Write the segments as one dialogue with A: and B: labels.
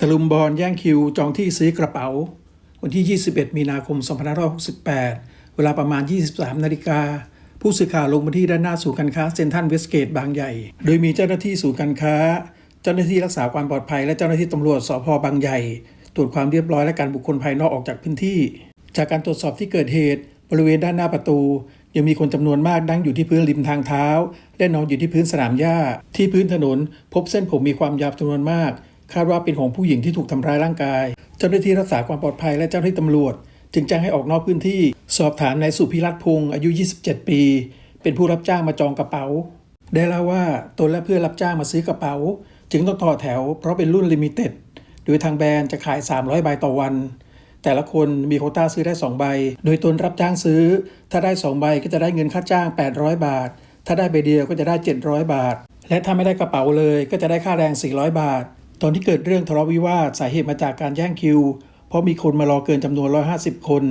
A: ตะลุมบอลแย่งคิวจองที่ซื้อกระเป๋า วันที่ 21 มีนาคม 2568 เวลาประมาณ 23 นาฬิกา ผู้สื่อข่าวลงมาที่ด้านหน้าศูนย์การค้าเซ็นทรัลเวสเกตบางใหญ่ โดยมีเจ้าหน้าที่ศูนย์การค้า เจ้าหน้าที่รักษาความปลอดภัย และเจ้าหน้าที่ตำรวจสพบางใหญ่ ตรวจความเรียบร้อยและการบุคคลภายนอกออกจากพื้นที่ จากการตรวจสอบที่เกิดเหตุ บริเวณด้านหน้าประตู ยังมีคนจำนวนมากนั่งอยู่ที่พื้นริมทางเท้าและนอนอยู่ที่พื้นสนามหญ้า ที่พื้นถนน พบเส้นผมมีความยาวจำนวนมาก คาดว่าเป็นของผู้หญิงที่ถูกทำร้ายร่างกาย เจ้าหน้าที่รักษาความปลอดภัยและเจ้าหน้าที่ตำรวจ จึงแจ้งให้ออกนอกพื้นที่ สอบถามนายสุพิรัตพงศ์อายุ 27 ปี เป็นผู้รับจ้างมาจองกระเป๋า ได้เล่าว่าตนและเพื่อนรับจ้างมาซื้อกระเป๋า จึงต้องต่อแถว เพราะเป็นรุ่นลิมิเต็ดโดยทางแบรนด์จะขาย 300 ใบต่อวัน แต่ละคนมีโคต้าซื้อได้ 2 ใบ โดยตนรับจ้างซื้อ ถ้าได้ 2 ใบก็จะได้เงินค่าจ้าง 800 บาท ถ้าได้ใบเดียวก็จะได้ 700 บาท และถ้าไม่ได้กระเป๋าเลยก็จะได้ค่าแรง 400 บาท ตอนที่เกิดเรื่องทะเลาะวิวาทสาเหตุมาจากการแย่งคิว เพราะมีคนมารอเกินจำนวน 150 คน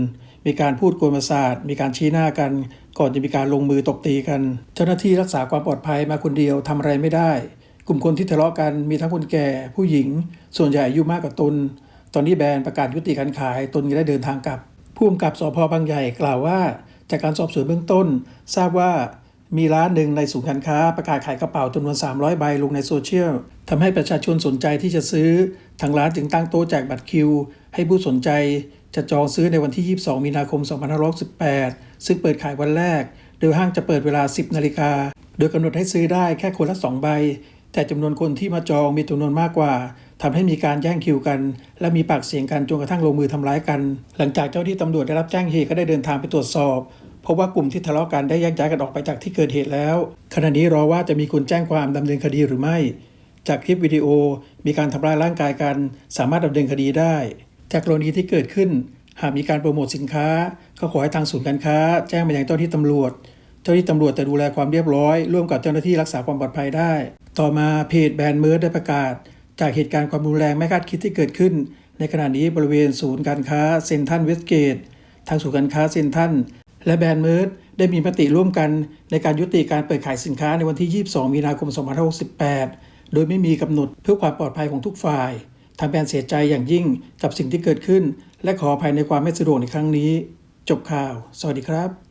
A: มีการพูดโกลมาศาสตร์มีการชี้หน้ากัน ก่อนจะมีการลงมือตบตีกัน เจ้าหน้าที่รักษาความปลอดภัยมาคนเดียวทำอะไรไม่ได้ กลุ่มคนที่ทะเลาะกันมีทั้งคนแก่ผู้หญิง ส่วนใหญ่อายุมากกว่าตน ตอนนี้แบรนด์ประกาศยุติการขายตนก็ได้เดินทางกลับผู้กำกับสพบางใหญ่กล่าวว่า จากการสอบสวนเบื้องต้น ทราบว่า มีร้านหนึ่งในศูนย์การค้าประกาศขายกระเป๋าจำนวน 300 ใบลงในโซเชียลทำให้ประชาชนสนใจที่จะซื้อ ทางร้านจึงตั้งโต๊ะแจกบัตรคิว ให้ผู้สนใจจะจองซื้อในวันที่ 22 มีนาคม 2518 ซึ่งเปิดขายวันแรก โดยห้างจะเปิดเวลา 10 นาฬิกา โดยกำหนดให้ซื้อได้แค่คนละ 2 ใบ แต่จำนวนคนที่มาจองมีจำนวนมากกว่าทำให้มีการแย่งคิวกัน และมีปากเสียงกันจนกระทั่งลงมือทำร้ายกัน หลังจากเจ้าหน้าที่ตำรวจได้รับแจ้งเหตุก็ได้เดินทางไปตรวจสอบ เพราะว่ากลุ่มที่ทะเลาะกันได้แยกย้ายกันออกไปจากที่เกิดเหตุแล้ว ขณะนี้รอว่าจะมีคนแจ้งความดำเนินคดีหรือไม่ จากคลิปวิดีโอมีการทำร้ายร่างกายกัน สามารถดำเนินคดีได้ จากกรณีที่เกิดขึ้น หากมีการโปรโมทสินค้า ก็ขอให้ทางศูนย์การค้า แจ้งมายังเจ้าหน้าที่ตำรวจ เจ้าหน้าที่ตำรวจจะดูแลความเรียบร้อย ร่วมกับเจ้าหน้าที่รักษาความปลอดภัยได้ ต่อมาเพจแบรนด์เมิร์ดได้ประกาศ จากเหตุการณ์ความรุนแรงไม่คาดคิดที่เกิดขึ้น ในขณะนี้บริเวณศูนย์การค้าเซ็นทรัลเวสเกตทางศูนย์การค้าเซ็นทรัล และแบรนด์เมิร์ดได้มีมติร่วมกันในการยุติการเปิดขายสินค้าในวันที่ 22 มีนาคม 2568 โดยไม่มีกำหนดเพื่อความปลอดภัยของทุกฝ่าย ทางแบรนด์เสียใจอย่างยิ่งกับสิ่งที่เกิดขึ้น และขออภัยในความไม่สะดวกในครั้งนี้ จบข่าว สวัสดีครับ